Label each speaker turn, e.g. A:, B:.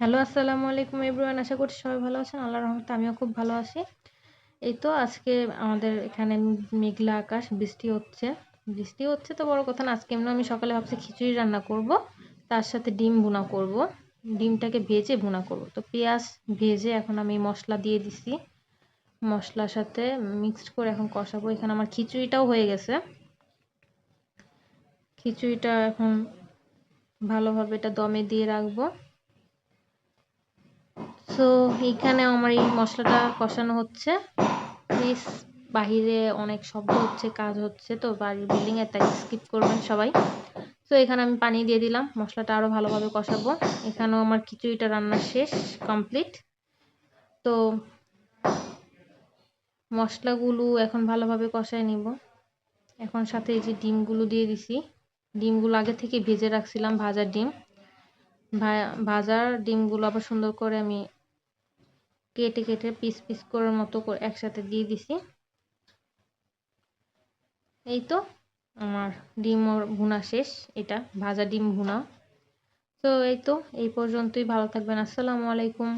A: Hello আসসালামু আলাইকুম everyone আশা করছি সবাই ভালো আছেন। আল্লাহর রহমতে আমিও খুব ভালো আছি। এই তো আজকে আমাদের এখানে মেঘলা আকাশ, বৃষ্টি হচ্ছে। বৃষ্টি হচ্ছে তো বড় কথা না, আজকে এমনি আমি সকালে ভাবছি খিচুড়ি রান্না করব। তার সাথে ডিম ভুনা করব। ডিমটাকে ভেজে ভুনা করব। তো পেঁয়াজ ভেজে এখন আমি মশলা দিয়ে দিছি। মশলার সাথে মিক্সড করে এখন কষাবো। এখানে আমার খিচুড়িটাও হয়ে গেছে। খিচুড়িটা এখন ভালোভাবে এটা দমে দিয়ে রাখব। সো এইখানে আমার এই মশলাটা কষানো হচ্ছে। প্লিজ বাহিরে অনেক শব্দ হচ্ছে, কাজ হচ্ছে তো, বাড়ির বিল্ডিংয়ে তাই স্কিপ করবেন সবাই। তো এখানে আমি পানি দিয়ে দিলাম, মশলাটা আরও ভালোভাবে কষাবো। এখানেও আমার খিচুড়িটা রান্না শেষ কমপ্লিট তো, মশলাগুলো এখন ভালোভাবে কষায় নিব। এখন সাথে এই যে ডিমগুলো দিয়ে দিছি। ডিমগুলো আগে থেকে ভেজে রাখছিলাম, ভাজার ডিম। ভাজার ডিমগুলো আবার সুন্দর করে আমি কেটে কেটে পিস পিস করার মতো করে একসাথে দিয়ে দিছি। এই তো আমার ডিম ভুনা শেষ, এটা ভাজা ডিম ভুনা। তো এই তো, এই পর্যন্তই। ভালো থাকবেন। আসসালামু আলাইকুম।